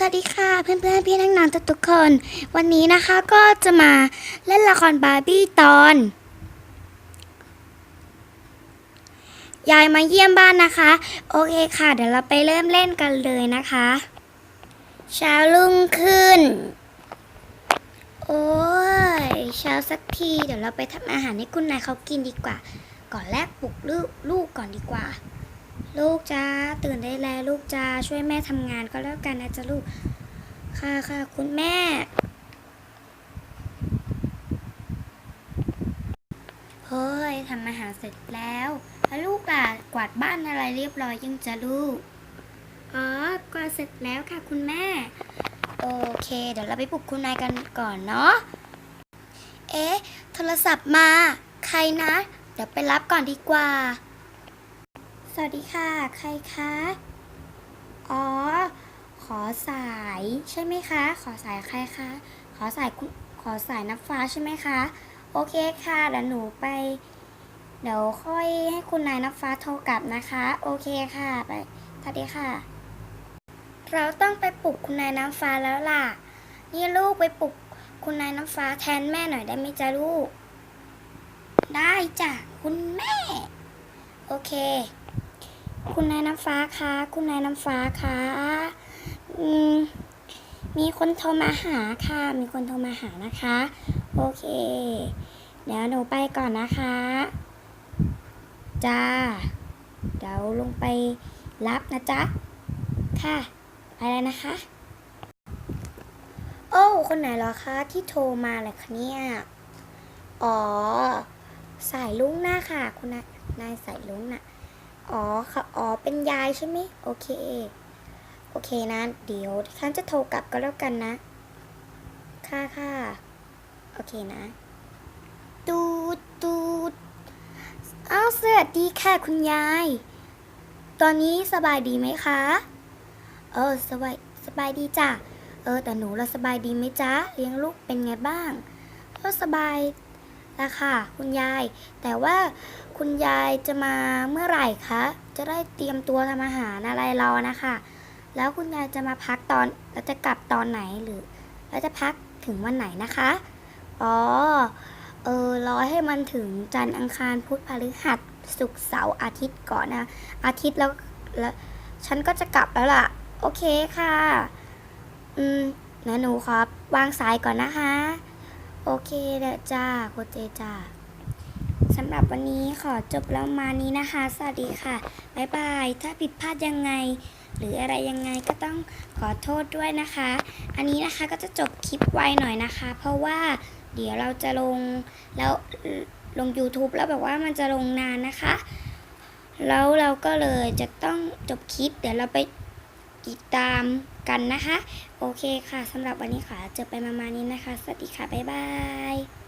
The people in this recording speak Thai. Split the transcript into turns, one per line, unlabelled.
สวัสดีค่ะเพื่อนๆพี่นักนางทุกๆคน วันนี้นะคะก็จะมาเล่นละครบาร์บี้ตอน ยายมาเยี่ยมบ้านนะคะ โอเคค่ะ เดี๋ยวเราไปเริ่มเล่นกันเลยนะคะ เช้ารุ่งขึ้น โอ้ยเช้าสักที เดี๋ยวเราไปทำอาหารให้คุณนายเขากินดีกว่า ก่อนแรกปลุกลูกลูกก่อนดีกว่า ลูกจ้าตื่นได้แล้วลูกจ้าช่วยแม่ทำงานก็แล้วกันนะจ๊ะลูก ค่ะค่ะคุณแม่ เฮ้ยทำอาหารเสร็จแล้วแล้วลูกล่ะกวาดบ้านอะไรเรียบร้อยยังจะลูก อ๋อกวาดเสร็จแล้วค่ะคุณแม่ โอเค เดี๋ยวเราไปปลุกคุณนายกันก่อนเนาะ เอ๊ะ โทรศัพท์มา ใครนะ เดี๋ยวไปรับก่อนดีกว่าส วัสดีค่ะ ใครคะ อ๋อ ขอสายใช่ไหมคะ ขอสายใครคะ ขอสายคุณขอสายนับฟ้าใช่ไหมคะ โอเคค่ะเดี๋ยวหนูไป เดี๋ยวค่อยให้คุณนายนับฟ้าโทรกลับนะคะ โอเคค่ะไปสวัสดีค่ะ เราต้องไปปลุกคุณนายน้ำฟ้าแล้วล่ะ นี่ลูกไปปลุกคุณนายน้ำฟ้าแทนแม่หน่อยได้ไหมจ๊ะลูก ได้จ้ะคุณแม่ โอเค คุณนายน้ำฟ้าคะคุณนายน้ำฟ้าคะมีคนโทรมาหาค่ะ มีคนโทรมาหานะคะ โอเค เดี๋ยวหนูไปก่อนนะคะ จ้า เดี๋ยวลงไปรับนะจ๊ะ ค่ะ ไปแล้วนะคะ โอ้ คนไหนหรอคะที่โทรมาแหละคะเนี่ย อ๋อ สายลุงหน้าค่ะ คุณนายสายลุงน่ะ อ๋อค่ะ อ๋อ เป็นยายใช่ไหมโอเค โอเคนะ เดี๋ยวฉันจะโทรกลับก็แล้วกันนะ ค่ะค่ะโอเคนะ ตูดตูดอ้าวสวัสดีค่ะคุณยาย ตอนนี้สบายดีไหมคะ เออสบายสบายดีจ้ะ เออ แต่หนูเราสบายดีไหมจ๊ะ เลี้ยงลูกเป็นไงบ้าง ก็สบาย ละค่ะ คุณยาย แต่ว่าคุณยายจะมาเมื่อไหร่คะ จะได้เตรียมตัวทำอาหารอะไรรอนะคะ แล้วคุณยายจะมาพักตอนแล้วจะกลับตอนไหนหรือ แล้วจะพักถึงวันไหนนะคะ อ๋อ เออรอให้มันถึงจันทร์อังคารพุธพฤหัสศุกร์เสาร์อาทิตย์ก่อนนะ อาทิตย์แล้วแล้วฉันก็จะกลับแล้วล่ะ โอเคค่ะ อืมนะหนูครับ วางสายก่อนนะคะ โอเคเด้อจ้าโคเจจ้าสำหรับวันนี้ขอจบแล้วมานี้นะคะ สวัสดีค่ะ บ๊ายบาย ถ้าผิดพลาดยังไง หรืออะไรยังไงก็ต้องขอโทษด้วยนะคะ อันนี้นะคะก็จะจบคลิปไวหน่อยนะคะ เพราะว่าเดี๋ยวเราจะลงแล้วลง YouTube แล้วแบบว่ามันจะลงนานนะคะ แล้วเราก็เลยจะต้องจบคลิป เดี๋ยวเราไปติดตาม กันนะคะ โอเคค่ะสำหรับวันนี้ค่ะเจอไปประมาณนี้นะคะ สวัสดีค่ะ บ๊ายบาย